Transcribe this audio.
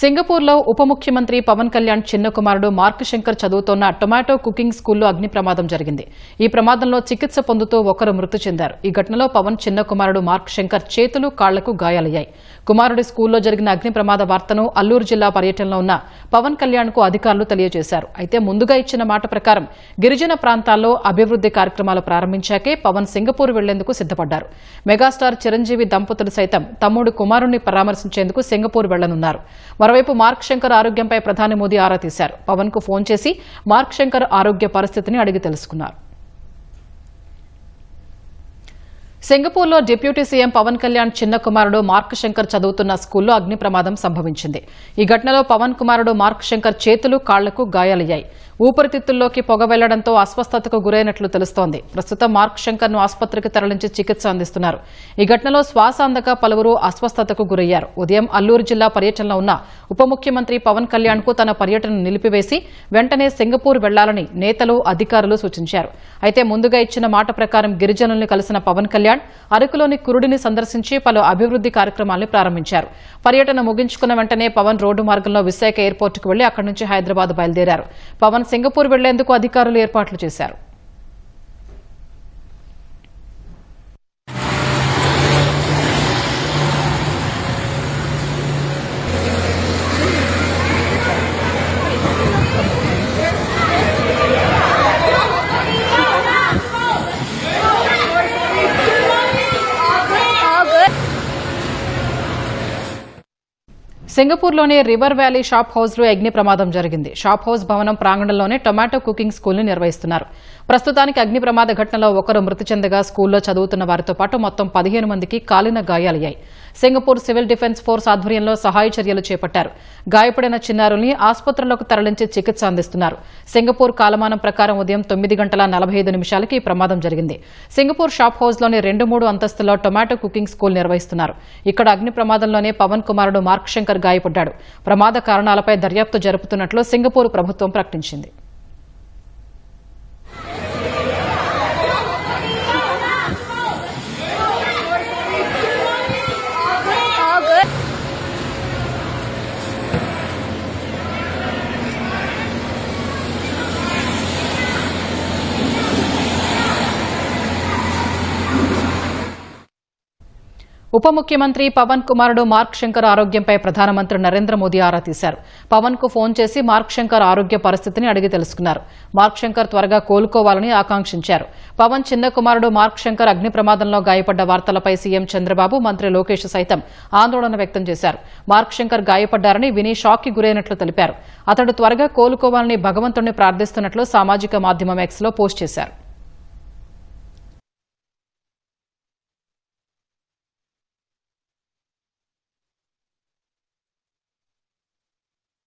సింగపూర్లో ఉప ముఖ్యమంత్రి పవన్ కళ్యాణ్ చిన్న కుమారుడు మార్క్ శంకర్ చదువుతోన్న టొమాటో కుకింగ్ స్కూల్లో అగ్ని ప్రమాదం జరిగింది. ఈ ప్రమాదంలో చికిత్స పొందుతూ ఒకరు మృతి చెందారు. ఈ ఘటనలో పవన్ చిన్న కుమారుడు మార్క్ శంకర్ చేతులు కాళ్ళకు గాయాలయ్యాయి. కుమారుడి స్కూల్లో జరిగిన అగ్ని ప్రమాద వార్తను అల్లూరు జిల్లా పర్యటనలో ఉన్న పవన్ కళ్యాణ్కు అధికారులు తెలియజేశారు. అయితే ముందుగా ఇచ్చిన మాట ప్రకారం గిరిజన ప్రాంతాల్లో అభివృద్ది కార్యక్రమాలు ప్రారంభించాకే పవన్ సింగపూర్ వెళ్ళేందుకు సిద్దపడ్డారు మెగాస్టార్ చిరంజీవి దంపతులు సైతం తమ్ముడు కుమారుణ్ణి పరామర్శించేందుకు సింగపూర్ వెళ్ళనున్నారు. మరోవైపు మార్క్ శంకర్ ఆరోగ్యంపై ప్రధాని మోదీ ఆరా తీశారు. పవన్కు ఫోన్ చేసి మార్క్ శంకర్ ఆరోగ్య పరిస్థితిని అడిగి తెలుసుకున్నారు. సింగపూర్లో డిప్యూటీ సీఎం పవన్ కళ్యాణ్ చిన్న కుమారుడు మార్క్ శంకర్ చదువుతున్న స్కూల్లో అగ్ని ప్రమాదం సంభవించింది. ఈ ఘటనలో పవన్ కుమారుడు మార్క్ శంకర్ చేతులు కాళ్ళకు గాయాలయ్యాయి. ఊపిరితిత్తుల్లోకి పొగ వెళ్ళడంతో అస్వస్థతకు గురైనట్లు తెలుస్తోంది. ప్రస్తుతం మార్క్ శంకర్ను ఆసుపత్రికి తరలించి చికిత్స అందిస్తున్నారు. ఈ ఘటనలో శ్వాస అందక పలువురు అస్వస్థతకు గురయ్యారు. ఉదయం అల్లూరు జిల్లా పర్యటనలో ఉన్న ఉప ముఖ్యమంత్రి పవన్ కళ్యాణ్కు తన పర్యటనను నిలిపివేసి వెంటనే సింగపూర్ వెళ్ళాలని నేతలు అధికారులు సూచించారు. అయితే ముందుగా ఇచ్చిన మాట ప్రకారం గిరిజనుల్ని కలిసిన పవన్ కళ్యాణ్ అరకులోని కురుడిని సందర్శించి పలు అభివృద్ది కార్యక్రమాలను ప్రారంభించారు. పర్యటన ముగించుకున్న వెంటనే పవన్ రోడ్డు మార్గంలో విశాఖ ఎయిర్పోర్టుకు వెళ్ళి అక్కడి నుంచి హైదరాబాద్ బయలుదేరారు. పవన్ సింగపూర్ వెళ్ళేందుకు అధికారులు ఏర్పాట్లు చేశారు. సింగపూర్లోని రివర్ వ్యాలీ షాప్ హౌస్లో అగ్ని ప్రమాదం జరిగింది. షాప్ హౌస్ భవనం ప్రాంగణంలోనే టొమాటో కుకింగ్ స్కూల్ని నిర్వహిస్తున్నారు. ప్రస్తుతానికి అగ్ని ప్రమాద ఘటనలో ఒకరు మృతి చెందగా స్కూల్లో చదువుతున్న వారితో పాటు మొత్తం పదిహేను మందికి కాలిన గాయాలయ్యాయి. సింగపూర్ సివిల్ డిఫెన్స్ ఫోర్స్ ఆధ్వర్యంలో సహాయ చర్యలు చేపట్టారు. గాయపడిన చిన్నారుల్ని ఆసుపత్రులకు తరలించి చికిత్స అందిస్తున్నారు. సింగపూర్ కాలమానం ప్రకారం ఉదయం తొమ్మిది గంటల నలభై ఐదు నిమిషాలకి ఈ ప్రమాదం జరిగింది. సింగపూర్ షాప్ హౌస్లోని రెండు మూడు అంతస్తులో టొమాటో కుకింగ్ స్కూల్ నిర్వహిస్తున్నారు. ఇక్కడ అగ్ని ప్రమాదంలోనే పవన్ కుమారుడు మార్క్ శంకర్ గాయపడ్డాడు. ప్రమాద కారణాలపై దర్యాప్తు జరుపుతున్నట్లు సింగపూర్ ప్రభుత్వం ప్రకటించింది. ఉప ముఖ్యమంత్రి పవన్ కుమారుడు మార్క్ శంకర్ ఆరోగ్యంపై ప్రధానమంత్రి నరేంద్ర మోదీ ఆరా తీశారు. పవన్కు ఫోన్ చేసి మార్క్ శంకర్ ఆరోగ్య పరిస్థితిని అడిగి తెలుసుకున్నారు. మార్క్ శంకర్ త్వరగా కోలుకోవాలని ఆకాంక్షించారు. పవన్ చిన్న కుమారుడు మార్క్ శంకర్ అగ్ని ప్రమాదంలో గాయపడ్డ వార్తలపై సీఎం చంద్రబాబు మంత్రి లోకేష్ సైతం ఆందోళన వ్యక్తం చేశారు. మార్క్ శంకర్ గాయపడ్డారని విని షాక్కి గురైనట్లు తెలిపారు. అతడు త్వరగా కోలుకోవాలని భగవంతుణ్ణి ప్రార్థిస్తున్నట్లు సామాజిక మాధ్యమం ఎక్స్లో పోస్ట్ చేశారు.